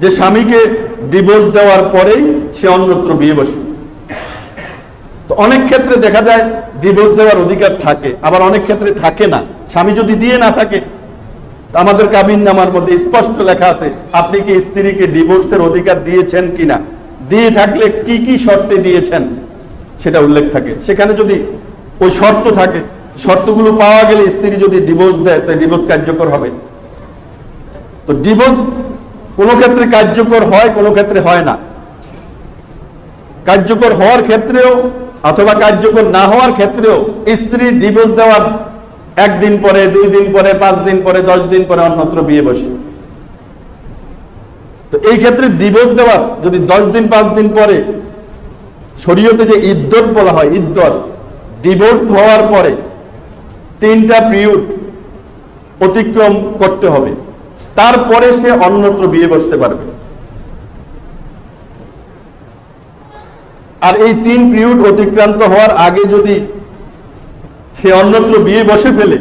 যে স্বামীকে ডিভোর্স দেওয়ার পরেই সে অন্যত্র বিয়ে বসে। তো অনেক ক্ষেত্রে দেখা যায় ডিভোর্স দেওয়ার অধিকার থাকে, আবার অনেক ক্ষেত্রে থাকে না। স্বামী যদি দিয়ে না থাকে, আমাদের কাবিন নামার মধ্যে স্পষ্ট লেখা আছে, আপনি কি স্ত্রীকে ডিভোর্সের অধিকার দিয়েছেন কিনা? দিয়ে থাকলে কি কি শর্তে দিয়েছেন? সেটা উল্লেখ থাকে। সেখানে যদি ওই শর্ত থাকে, শর্তগুলো পাওয়া গেলে স্ত্রী যদি ডিভোর্স দেয় তো ডিভোর্স কার্যকর হবে। তো ডিভোর্স কোনো ক্ষেত্রে কার্যকর হয়, কোনো ক্ষেত্রে হয় না। কার্যকর হওয়ার ক্ষেত্রেও অথবা কার্যকর না হওয়ার ক্ষেত্রেও স্ত্রী ডিভোর্স দেওয়ার একদিন পরে, দুই দিন পরে, পাঁচ দিন পরে, দশ দিন পরে অন্যত্র বিয়ে বসে। তো এই ক্ষেত্রে ডিভোর্স দেওয়ার যদি দশ দিন, পাঁচ দিন পরে শরীয়তে যে ইদ্যত বলা হয় ইদ্যত ডিভোর্স হওয়ার পরে তিনটা পিরিয়ড অতিক্রম করতে হবে। তারপরে সে অন্যত্র বিয়ে বসতে পারবে। আর এই তিন পিরিয়ড অতিক্রান্ত হওয়ার আগে যদি সে অন্যত্র বিয়ে বসে ফেলে,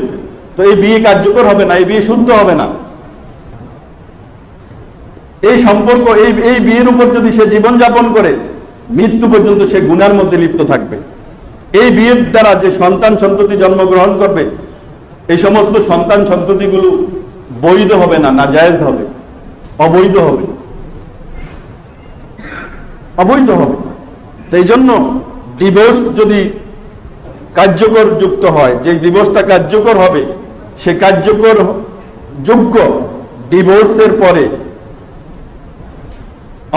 তো এই বিয়ে কার্যকর হবে না, এই বিয়ে শুদ্ধ হবে না। এই সম্পর্ক, এই এই বিয়ের উপর যদি সে জীবন যাপন করে, মৃত্যু পর্যন্ত সে গুনার মধ্যে লিপ্ত থাকবে। এই বিয়ের দ্বারা যে সন্তান সন্ততি জন্মগ্রহণ করবে, এই সমস্ত সন্তান সন্ততিগুলো বৈধ হবে না না জায়েজ হবে, অবৈধ হবে। অবৈধ হবে। তো এই জন্য ডিভোর্স যদি কার্যকর যুক্ত হয়, যে ডিভোর্সটা কার্যকর হবে, সে কার্যকর যোগ্য ডিভোর্সের পরে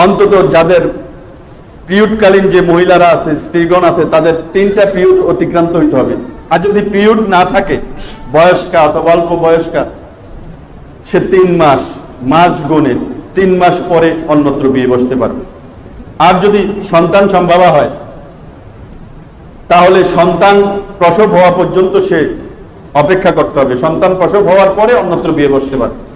অন্তত যাদের পিরিয়ডকালীন যে মহিলারা আছে, স্ত্রীগণ আছে, তাদের তিনটা পিরিয়ড অতিক্রান্ত হইতে হবে। আর যদি পিরিয়ড না থাকে, বয়স্কা অথবা অল্প বয়স্কা সে তিন মাস মাস গণে তিন মাস পরে অন্যত্র বিয়ে বসতে পারবে আর যদি সন্তান সম্ভাবা হয়, তাহলে সন্তান প্রসব হওয়া পর্যন্ত সে অপেক্ষা করতে হবে। সন্তান প্রসব হওয়ার পরে অন্যত্র বিয়ে বসতে পারবে